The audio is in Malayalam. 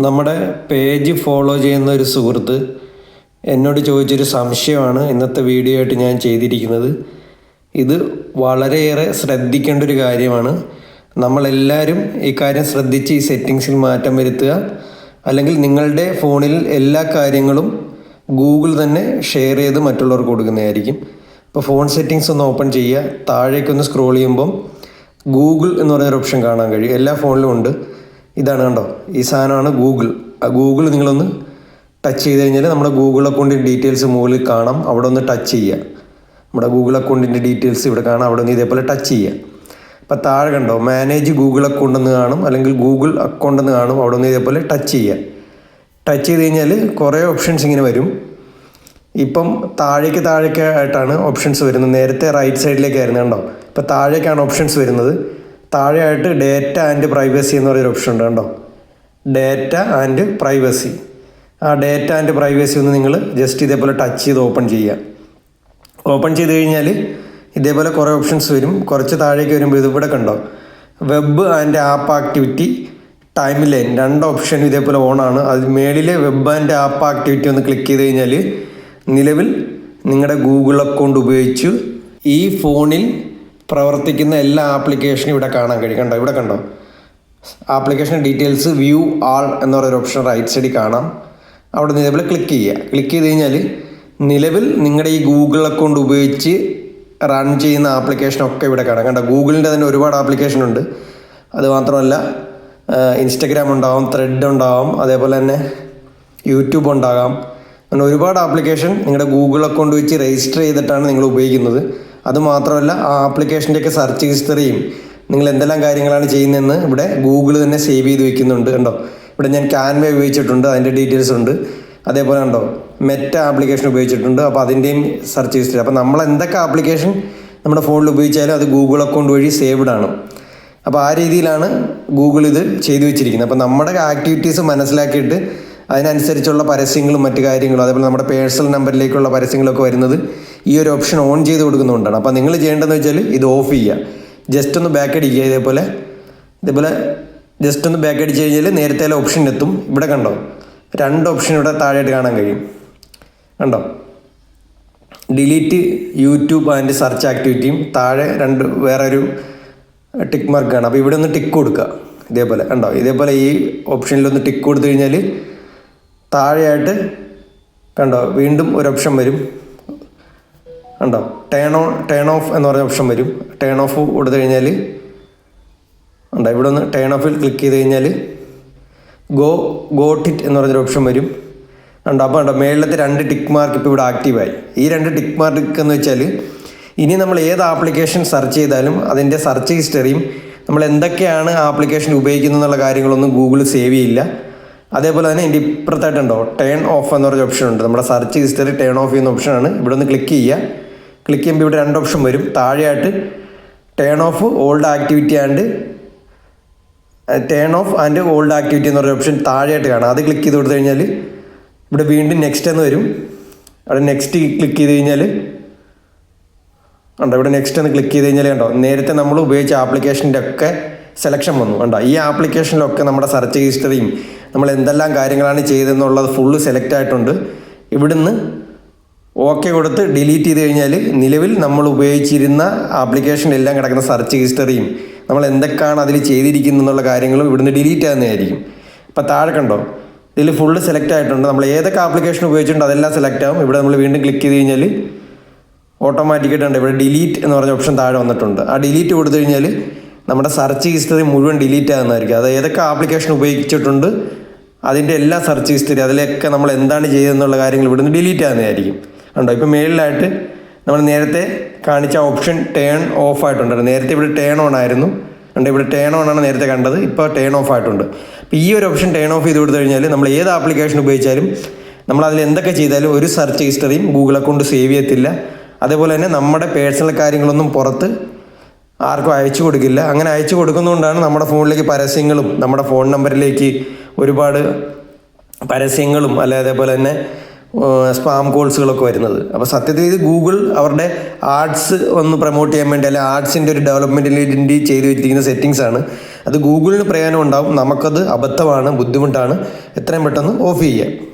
നമ്മുടെ പേജ് ഫോളോ ചെയ്യുന്ന ഒരു സുഹൃത്ത് എന്നോട് ചോദിച്ചൊരു സംശയമാണ് ഇന്നത്തെ വീഡിയോ ആയിട്ട് ഞാൻ ചെയ്തിരിക്കുന്നത്. ഇത് വളരെയേറെ ശ്രദ്ധിക്കേണ്ട ഒരു കാര്യമാണ്. നമ്മളെല്ലാവരും ഈ കാര്യം ശ്രദ്ധിച്ച് ഈ സെറ്റിങ്സിൽ മാറ്റം വരുത്തുക. അല്ലെങ്കിൽ നിങ്ങളുടെ ഫോണിൽ എല്ലാ കാര്യങ്ങളും ഗൂഗിൾ തന്നെ ഷെയർ ചെയ്ത് മറ്റുള്ളവർക്ക് കൊടുക്കുന്നതായിരിക്കും. ഇപ്പോൾ ഫോൺ സെറ്റിങ്സ് ഒന്ന് ഓപ്പൺ ചെയ്യുക. താഴേക്കൊന്ന് സ്ക്രോൾ ചെയ്യുമ്പം ഗൂഗിൾ എന്ന് പറയുന്നൊരു ഓപ്ഷൻ കാണാൻ കഴിയും. എല്ലാ ഫോണിലും ഉണ്ട്. ഇതാണ് കണ്ടോ? ഈ സാധനമാണ് ഗൂഗിൾ ആ ഗൂഗിൾ നിങ്ങളൊന്ന് ടച്ച് ചെയ്ത് കഴിഞ്ഞാൽ നമ്മുടെ ഗൂഗിൾ അക്കൗണ്ടിന്റെ ഡീറ്റെയിൽസ് മുകളിൽ കാണാം. അവിടെ ഒന്ന് ടച്ച് ചെയ്യുക. നമ്മുടെ ഗൂഗിൾ അക്കൗണ്ടിന്റെ ഡീറ്റെയിൽസ് ഇവിടെ കാണാം. അവിടെ ഒന്ന് ഇതേപോലെ ടച്ച് ചെയ്യുക. അപ്പോൾ താഴെ കണ്ടോ? മാനേജ് ഗൂഗിൾ അക്കൗണ്ട് എന്ന് കാണും. അല്ലെങ്കിൽ ഗൂഗിൾ അക്കൗണ്ട് എന്ന് കാണും. അവിടെ ഒന്ന് ഇതേപോലെ ടച്ച് ചെയ്യുക. ടച്ച് ചെയ്ത് കഴിഞ്ഞാൽ കുറേ ഓപ്ഷൻസ് ഇങ്ങനെ വരും. ഇപ്പം താഴേക്ക് താഴേക്ക് ആയിട്ടാണ് ഓപ്ഷൻസ് വരുന്നത്. നേരത്തെ റൈറ്റ് സൈഡിലേക്കായിരുന്നു കണ്ടോ? ഇപ്പം താഴേക്കാണ് ഓപ്ഷൻസ് വരുന്നത്. താഴെയായിട്ട് ഡേറ്റ ആൻഡ് പ്രൈവസി എന്ന് പറയുന്ന ഓപ്ഷൻ ഉണ്ട് കണ്ടോ? ഡേറ്റ ആൻഡ് പ്രൈവസി ആ ഡേറ്റ ആൻഡ് പ്രൈവസി ഒന്ന് നിങ്ങൾ ജസ്റ്റ് ഇതേപോലെ ടച്ച് ചെയ്ത് ഓപ്പൺ ചെയ്യുക. ഓപ്പൺ ചെയ്ത് കഴിഞ്ഞാൽ ഇതേപോലെ കുറേ ഓപ്ഷൻസ് വരും. കുറച്ച് താഴേക്ക് വരുമ്പോൾ ഇത് ഇവിടെ കണ്ടോ? Web and app activity timeline രണ്ട് ഓപ്ഷൻ ഇതേപോലെ ഓണാണ് അത് മേളിലെ വെബ് ആൻഡ് ആപ്പ് ആക്ടിവിറ്റി ഒന്ന് ക്ലിക്ക് ചെയ്ത് കഴിഞ്ഞാൽ നിലവിൽ നിങ്ങളുടെ ഗൂഗിൾ അക്കൗണ്ട് ഉപയോഗിച്ച് ഈ ഫോണിൽ പ്രവർത്തിക്കുന്ന എല്ലാ ആപ്ലിക്കേഷനും ഇവിടെ കാണാൻ കഴിയും. കണ്ടോ? ഇവിടെ കണ്ടോ? ആപ്ലിക്കേഷൻ ഡീറ്റെയിൽസ് വ്യൂ ആൾ എന്ന് പറയുന്ന ഓപ്ഷൻ റൈറ്റ് സൈഡിൽ കാണാം. അവിടെ നിന്ന് ഇതേപോലെ ക്ലിക്ക് ചെയ്യുക. ക്ലിക്ക് ചെയ്ത് കഴിഞ്ഞാൽ നിലവിൽ നിങ്ങളുടെ ഈ ഗൂഗിൾ അക്കൗണ്ട് ഉപയോഗിച്ച് റൺ ചെയ്യുന്ന ആപ്ലിക്കേഷൻ ഒക്കെ ഇവിടെ കാണാം. കണ്ടോ? ഗൂഗിളിന്റെ തന്നെ ഒരുപാട് ആപ്ലിക്കേഷൻ ഉണ്ട്. അത് മാത്രമല്ല ഇൻസ്റ്റഗ്രാം ഉണ്ടാവും ത്രെഡ് ഉണ്ടാവും അതേപോലെ തന്നെ യൂട്യൂബ് ഉണ്ടാകാം. അങ്ങനെ ഒരുപാട് ആപ്ലിക്കേഷൻ നിങ്ങളുടെ ഗൂഗിൾ അക്കൗണ്ട് വെച്ച് രജിസ്റ്റർ ചെയ്തിട്ടാണ് നിങ്ങൾ ഉപയോഗിക്കുന്നത്. അത് മാത്രമല്ല ആ ആപ്ലിക്കേഷന്റെയൊക്കെ സെർച്ച് ഹിസ്റ്ററിയും നിങ്ങൾ എന്തെല്ലാം കാര്യങ്ങളാണ് ചെയ്യുന്നതെന്ന് ഇവിടെ ഗൂഗിൾ തന്നെ സേവ് ചെയ്ത് വെക്കുന്നുണ്ട് കണ്ടോ? ഇവിടെ ഞാൻ ക്യാൻവ ഉപയോഗിച്ചിട്ടുണ്ട് അതിന്റെ ഡീറ്റെയിൽസ് ഉണ്ട്. അതേപോലെ കണ്ടോ? മെറ്റ ആപ്ലിക്കേഷൻ ഉപയോഗിച്ചിട്ടുണ്ട് അപ്പോൾ അതിന്റെയും സെർച്ച് ഹിസ്റ്ററി അപ്പോൾ നമ്മൾ എന്തൊക്കെ ആപ്ലിക്കേഷൻ നമ്മുടെ ഫോണിൽ ഉപയോഗിച്ചാലും അത് ഗൂഗിൾ അക്കൗണ്ട് വഴി സേവ്ഡ് ആണ്. അപ്പോൾ ആ രീതിയിലാണ് ഗൂഗിൾ ഇത് ചെയ്തു വെച്ചിരിക്കുന്നത്. അപ്പോൾ നമ്മുടെ ആക്ടിവിറ്റീസ് മനസ്സിലാക്കിയിട്ട് അതിനനുസരിച്ചുള്ള പരസ്യങ്ങളും മറ്റു കാര്യങ്ങളും അതേപോലെ നമ്മുടെ പേഴ്സണൽ നമ്പറിലേക്കുള്ള പരസ്യങ്ങളൊക്കെ വരുന്നത് ഈ ഒരു ഓപ്ഷൻ ഓൺ ചെയ്ത് കൊടുക്കുന്നതുകൊണ്ടാണ്. അപ്പോൾ നിങ്ങൾ ചെയ്യേണ്ടതെന്ന് വെച്ചാൽ ഇത് ഓഫ് ചെയ്യുക. ജസ്റ്റ് ഒന്ന് ബാക്ക് അടിക്കുക ഇതേപോലെ. ഇതേപോലെ ജസ്റ്റ് ഒന്ന് ബാക്ക് അടിച്ച് കഴിഞ്ഞാൽ നേരത്തെ ഓപ്ഷൻ എത്തും. ഇവിടെ കണ്ടോ? രണ്ട് ഓപ്ഷൻ ഇവിടെ താഴെയായിട്ട് കാണാൻ കഴിയും. കണ്ടോ? ഡിലീറ്റ് യൂട്യൂബ് ആൻഡ് സെർച്ച് ആക്ടിവിറ്റിയും താഴെ രണ്ട് വേറൊരു ടിക്ക് മാർക്കാണ് അപ്പോൾ ഇവിടെ ഒന്ന് ടിക്ക് കൊടുക്കുക. ഇതേപോലെ കണ്ടോ? ഇതേപോലെ ഈ ഓപ്ഷനിലൊന്ന് ടിക്ക് കൊടുത്തു കഴിഞ്ഞാൽ താഴെയായിട്ട് കണ്ടോ വീണ്ടും ഒരു ഓപ്ഷൻ വരും. കണ്ടോ ടേൺ ഓൺ ടേൺ ഓഫ് എന്ന് പറഞ്ഞ ഓപ്ഷൻ വരും. ടേൺ ഓഫ് കൊടുത്തു കഴിഞ്ഞാൽ ഉണ്ടോ ഇവിടെ ഒന്ന് ടേൺ ഓഫിൽ ക്ലിക്ക് ചെയ്ത് കഴിഞ്ഞാൽ ഗോ ഗോട്ട് ഇറ്റ് എന്ന് പറഞ്ഞൊരു ഓപ്ഷൻ വരും. ഉണ്ടോ അപ്പോൾ ഉണ്ടോ മേളിലത്തെ രണ്ട് ടിക്ക് മാർക്ക് ഇപ്പോൾ ഇവിടെ ആക്റ്റീവായി ഈ രണ്ട് ടിക്ക് മാർക്ക് എന്ന് വെച്ചാൽ ഇനി നമ്മൾ ഏത് ആപ്ലിക്കേഷൻ സെർച്ച് ചെയ്താലും അതിന്റെ സെർച്ച് ഹിസ്റ്ററിയും നമ്മൾ എന്തൊക്കെയാണ് ആപ്ലിക്കേഷൻ ഉപയോഗിക്കുന്നത് എന്നുള്ള കാര്യങ്ങളൊന്നും ഗൂഗിൾ സേവ് ചെയ്യില്ല. അതേപോലെ തന്നെ ഇതിന്റെ ഇപ്പുറത്തായിട്ടുണ്ടോ? ടേൺ ഓഫ് എന്ന് പറഞ്ഞ ഓപ്ഷൻ ഉണ്ട്. നമ്മുടെ സെർച്ച് ഹിസ്റ്ററി ടേൺ ഓഫ് ചെയ്യുന്ന ഓപ്ഷനാണ് ഇവിടെ ഒന്ന് ക്ലിക്ക് ചെയ്യുക. ക്ലിക്ക് ചെയ്യുമ്പോൾ ഇവിടെ രണ്ട് ഓപ്ഷൻ വരും. താഴെയായിട്ട് turn off old activity and turn off and old activity എന്ന് പറഞ്ഞ ഓപ്ഷൻ താഴെയായിട്ട് കാണാം. അത് ക്ലിക്ക് ചെയ്ത് കൊടുത്തു കഴിഞ്ഞാൽ ഇവിടെ വീണ്ടും നെക്സ്റ്റ് എന്ന് വരും. അവിടെ നെക്സ്റ്റ് ക്ലിക്ക് ചെയ്ത് കഴിഞ്ഞാൽ ഉണ്ടോ ഇവിടെ നെക്സ്റ്റ് എന്ന് ക്ലിക്ക് ചെയ്ത് കഴിഞ്ഞാൽ കണ്ടോ നേരത്തെ നമ്മൾ ഉപയോഗിച്ച ആപ്ലിക്കേഷന്റെ ഒക്കെ സെലക്ഷൻ വന്നു. കണ്ടോ ഈ ആപ്ലിക്കേഷനിലൊക്കെ നമ്മുടെ സെർച്ച് ഹിസ്റ്ററിയും നമ്മൾ എന്തെല്ലാം കാര്യങ്ങളാണ് ചെയ്തതെന്നുള്ളത് ഫുള്ള് സെലക്ട് ആയിട്ടുണ്ട്. ഇവിടുന്ന് ഓക്കെ കൊടുത്ത് ഡിലീറ്റ് ചെയ്ത് കഴിഞ്ഞാൽ നിലവിൽ നമ്മൾ ഉപയോഗിച്ചിരുന്ന ആപ്ലിക്കേഷനിലെല്ലാം കിടക്കുന്ന സെർച്ച് ഹിസ്റ്ററിയും നമ്മൾ എന്തൊക്കെയാണ് അതിൽ ചെയ്തിരിക്കുന്നത് എന്നുള്ള കാര്യങ്ങളും ഇവിടുന്ന് ഡിലീറ്റ് ആകുന്നതായിരിക്കും. അപ്പോൾ താഴെ കണ്ടോ? ഇതിൽ ഫുള്ള് സെലക്ട് ആയിട്ടുണ്ട്. നമ്മൾ ഏതൊക്കെ ആപ്ലിക്കേഷൻ ഉപയോഗിച്ചിട്ടുണ്ട് അതെല്ലാം സെലക്ട് ആകും ഇവിടെ നമ്മൾ വീണ്ടും ക്ലിക്ക് ചെയ്ത് കഴിഞ്ഞാൽ ഓട്ടോമാറ്റിക്കായിട്ടുണ്ട് ഇവിടെ ഡിലീറ്റ് എന്ന് പറഞ്ഞ ഓപ്ഷൻ താഴെ വന്നിട്ടുണ്ട്. ആ ഡിലീറ്റ് കൊടുത്തു കഴിഞ്ഞാൽ നമ്മുടെ സെർച്ച് ഹിസ്റ്ററി മുഴുവൻ ഡിലീറ്റ് ആകുന്നതായിരിക്കും. അത് ഏതൊക്കെ ആപ്ലിക്കേഷൻ ഉപയോഗിച്ചിട്ടുണ്ട് അതിന്റെ എല്ലാ സെർച്ച് ഹിസ്റ്ററി അതിലൊക്കെ നമ്മൾ എന്താണ് ചെയ്തതെന്നുള്ള കാര്യങ്ങൾ ഇവിടുന്ന് ഡിലീറ്റ് ആകുന്നതായിരിക്കും ഉണ്ടോ ഇപ്പോൾ മേളിലായിട്ട് നമ്മൾ നേരത്തെ കാണിച്ച ഓപ്ഷൻ ടേൺ ഓഫ് ആയിട്ടുണ്ട് നേരത്തെ ഇവിടെ ടേൺ ഓൺ ആയിരുന്നു. ഉണ്ട് ഇവിടെ ടേൺ ഓൺ ആണ് നേരത്തെ കണ്ടത്. ഇപ്പോൾ ടേൺ ഓഫ് ആയിട്ടുണ്ട്. അപ്പോൾ ഈ ഒരു ഓപ്ഷൻ ടേൺ ഓഫ് ചെയ്ത് കൊടുത്തു കഴിഞ്ഞാൽ നമ്മൾ ഏത് ആപ്ലിക്കേഷൻ ഉപയോഗിച്ചാലും നമ്മൾ അതിൽ എന്തൊക്കെ ചെയ്താലും ഒരു സെർച്ച് ഹിസ്റ്ററിയും ഗൂഗിൾ അക്കൗണ്ട് സേവ് ചെയ്യത്തില്ല. അതേപോലെ തന്നെ നമ്മുടെ പേഴ്സണൽ കാര്യങ്ങളൊന്നും പുറത്ത് ആർക്കും അയച്ചു കൊടുക്കില്ല. അങ്ങനെ അയച്ചു കൊടുക്കുന്നതുകൊണ്ടാണ് നമ്മുടെ ഫോണിലേക്ക് പരസ്യങ്ങളും നമ്മുടെ ഫോൺ നമ്പറിലേക്ക് ഒരുപാട് പരസ്യങ്ങളും അല്ലെ അതേപോലെ തന്നെ സ്പാം കോൾസുകളൊക്കെ വരുന്നത്. അപ്പോൾ സത്യത്തിൽ ഇത് ഗൂഗിൾ അവരുടെ ആർട്സ് ഒന്ന് പ്രൊമോട്ട് ചെയ്യാൻ വേണ്ടി അല്ലെങ്കിൽ ആർട്സിന്റെ ഒരു ഡെവലപ്മെന്റിന് വേണ്ടി ചെയ്തു വെച്ചിരിക്കുന്ന സെറ്റിങ്സ് ആണ്. അത് ഗൂഗിളിന് പ്രയോജനം ഉണ്ടാവും. നമുക്കത് അബദ്ധമാണ് ബുദ്ധിമുട്ടാണ്. എത്രയും പെട്ടെന്ന് ഓഫ് ചെയ്യാം.